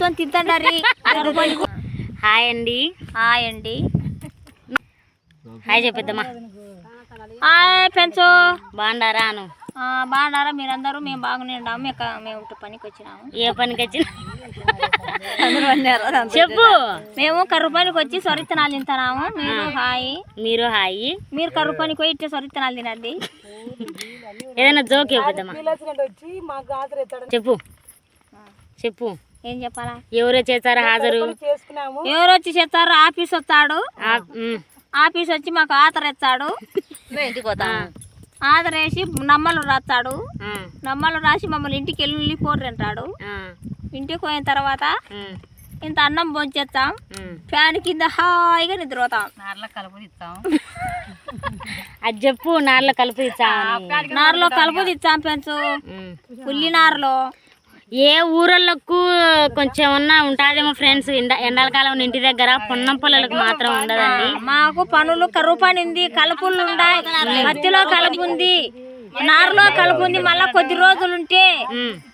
తింటాడారి. Hi అండి. Hi అండి. Hi చెప్పేద్దామా హాయ్ పెంచు బాగుండారా అను? ఆ, బాగున్నారా మీరందరూ? మేము బాగానే ఉన్నాము. మేము క- మేము పనికి వచ్చినాము. ఏ పనికి వచ్చి చెప్పు. మేము కరువు పనికి వచ్చి సొరిత్తనాలు తింటున్నాము. మీరు హాయ్. మీరు హాయ్. మీరు కరువు పనికి పోయి ఇట్టే సొరిత్తనాలు తినండి. ఏదైనా జోక్ చెప్పేద్దామా చెప్పు. చెప్పు. ఏం చెప్పాలా? ఎవరు చేశారు హాజరు? ఎవరు వచ్చి చెప్తారు ఆఫీస్ వస్తాడు. ఆఫీస్ వచ్చి మాకు ఆధార్ ఇస్తాడు ఆధార్ వేసి నమ్మలు రాస్తాడు. నమ్మలు రాసి మమ్మల్ని ఇంటికి వెళ్ళి పోర్రు అంటాడు. ఆ, ఇంటికి పోయిన తర్వాత ఇంత అన్నం భోంచేస్తాం ఉమ్. ఫ్యాన్ కింద హాయిగా నిద్రపోతాం. అది చెప్పు నార్లో కలుపు ఇచ్చా నారులో కలుపు తెచ్చాం పెంచు ఉల్లి నారులో ఏ ఊరళ్ళకు కొంచెం ఉన్న ఉంటాదేమో ఫ్రెండ్స్. ఎండ ఎండాకాలం ఇంటి దగ్గర పొన్నం పొలాలకు మాత్రం ఉండదండి. మాకు పనులు కరువు పని ఉంది కలుపులు ఉన్నాయి పత్తిలో కలుపు ఉంది నారులో కలుపు ఉంది. మళ్ళా కొద్ది రోజులు ఉంటే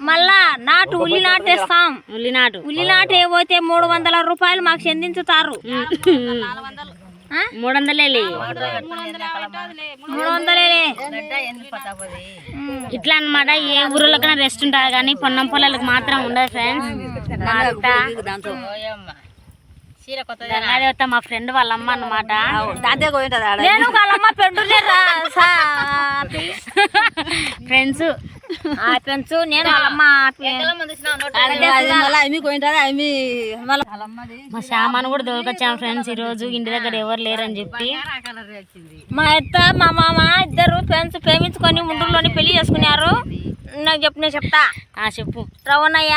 మళ్ళా నాటు ఉల్లి నాటేస్తాం. ఉల్లినాటు ఉల్లి నాటు ఏవైతే మూడు వందల రూపాయలు మాకు చెందించుతారు? మూడు. మూడు ఇట్లా అన్నమాట ఏ ఊర్లకైనా రెస్ట్ ఉంటుంది కానీ పొన్నం పొలాలకు మాత్రం ఉండదు ఫ్రెండ్స్ మా అత్త. గంగాదేవత మా ఫ్రెండ్ వాళ్ళ అమ్మ అన్నమాట నేను ఫ్రెండ్స్ పెంచు నేను మా శ్యామాను కూడా దొరికొచ్చాము ఫ్రెండ్స్ ఈ రోజు ఇంటి దగ్గర ఎవరు లేరని చెప్పి. మా అత్త మా మామ ఇద్దరు ఫ్రెండ్స్ ప్రేమించుకొని ముందులోని పెళ్ళి చేసుకున్నారు. నాకు చెప్పు నేను చెప్తా. ఆ చెప్పు. రవణయ్య.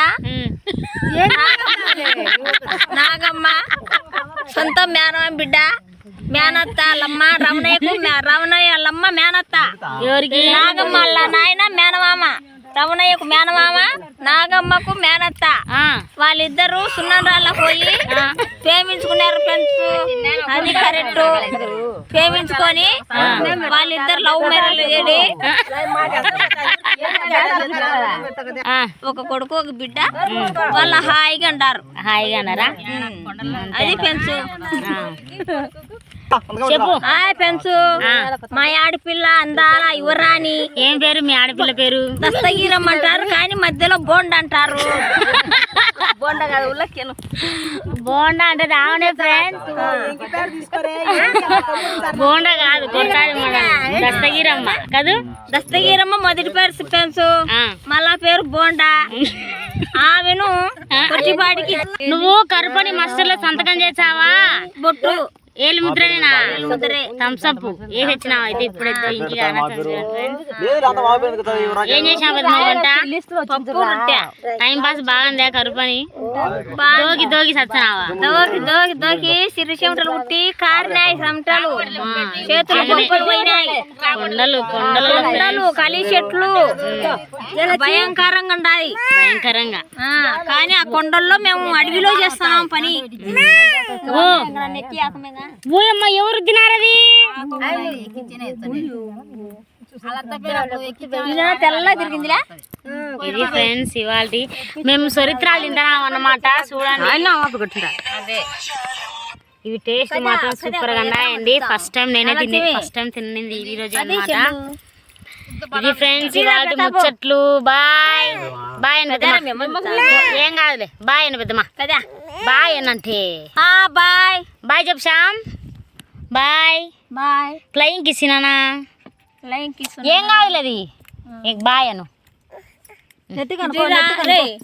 నాగమ్మ సొంత మేనమ్మ బిడ్డ మేనత్త లమ్మ రమణయ్యకు మే- మేనత్త. ఎవరికి? నాగమ్మ నాయన మేనమామ. రమణయ్యకు మేనమామ నాగమ్మకు మేనత్త. వాళ్ళిద్దరు సున్నంరాళ్ళ పోయి ప్రేమించుకున్నారు ఫ్రెండ్స్. అది కరెక్ట్. ప్రేమించుకొని వాళ్ళిద్దరు లవ్ మ్యారేజ్ ఆ, ఒక కొడుకు ఒక బిడ్డ. వాళ్ళ హాయిగా అంటారు హాయిగా అన్నారా అది పెంచు చెప్పు. హాయ్ పెంచు మా ఆడపిల్ల అందాల యువరాణి ఏం పేరు మీ ఆడపిల్ల పేరు? దస్తగిరం అంటారు కానీ మధ్యలో బోండ్ అంటారు. బోండ కాదు ఉల్లక్కెను బోండా అంటే రావనే ఫ్రెండ్స్ బోండా కాదు దస్తగిరమ్మ. కదూ? దస్తగిరమ్మ మొదటి పేరు పెంచు. మళ్ళా పేరు బోండా. ఆమెను కొట్టిపాడికి నువ్వు కరుపని మస్టర్లో సంతకం చేసావా బొట్టు. ఏళ్ళు ముద్రనేనా ముద్రే. థమ్స్అప్ ఏ తెచ్చినావు అయితే ఇప్పుడైతే ఇంటికి ఏం పెద్ద వంట పప్పు రొట్టె. టైం పాస్ బాగుందా కరుపని? దోగి దోగి సచ్చినావా దోకి దోకి దోకి సిరి చెమటలు పుట్టి కారినాయి చెమటలు. చేతులు బొబ్బలు పోయినాయి. కొండలు కొండలు. కొండలు కలి చెట్లు. భయంకరంగా ఉన్నాయి భయంకరంగా. కానీ ఆ కొండల్లో మేము అడవిలో చేస్తున్నాం పని. ఓయమ్మ ఎవరు తినారది ఇలా తెల్ల తిరిగిందిలే. ఇది ఫ్రెండ్స్ ఇవాళ మేము సొరిత్రాలు తింటున్నాం అన్నమాట చూడండి. ఇవి టేస్ట్ మాత్రం సూపర్గా ఉన్నాయండి. ఫస్ట్ టైం నేనే తిని. ఫస్ట్ టైం తిన్నింది ఈ రోజు అన్నమాట. ఇది ఫ్రెండ్స్ ఇవాళ ముచ్చట్లు. బాయ్. బాయ్ అని పెద్దమ్మ ఏం కాదులే. బాయ్ అని పెద్దమ్మ. కదా బాయ్ అనంటే ఆ. బాయ్. బాయ్ చెప్పు శ్యామ్. బాయ్. బాయ్. ఫ్లయింగ్ కిసినానా లైన్ కిస్ ఏం కాదులే అది. నీకు బాయ్ అను. రే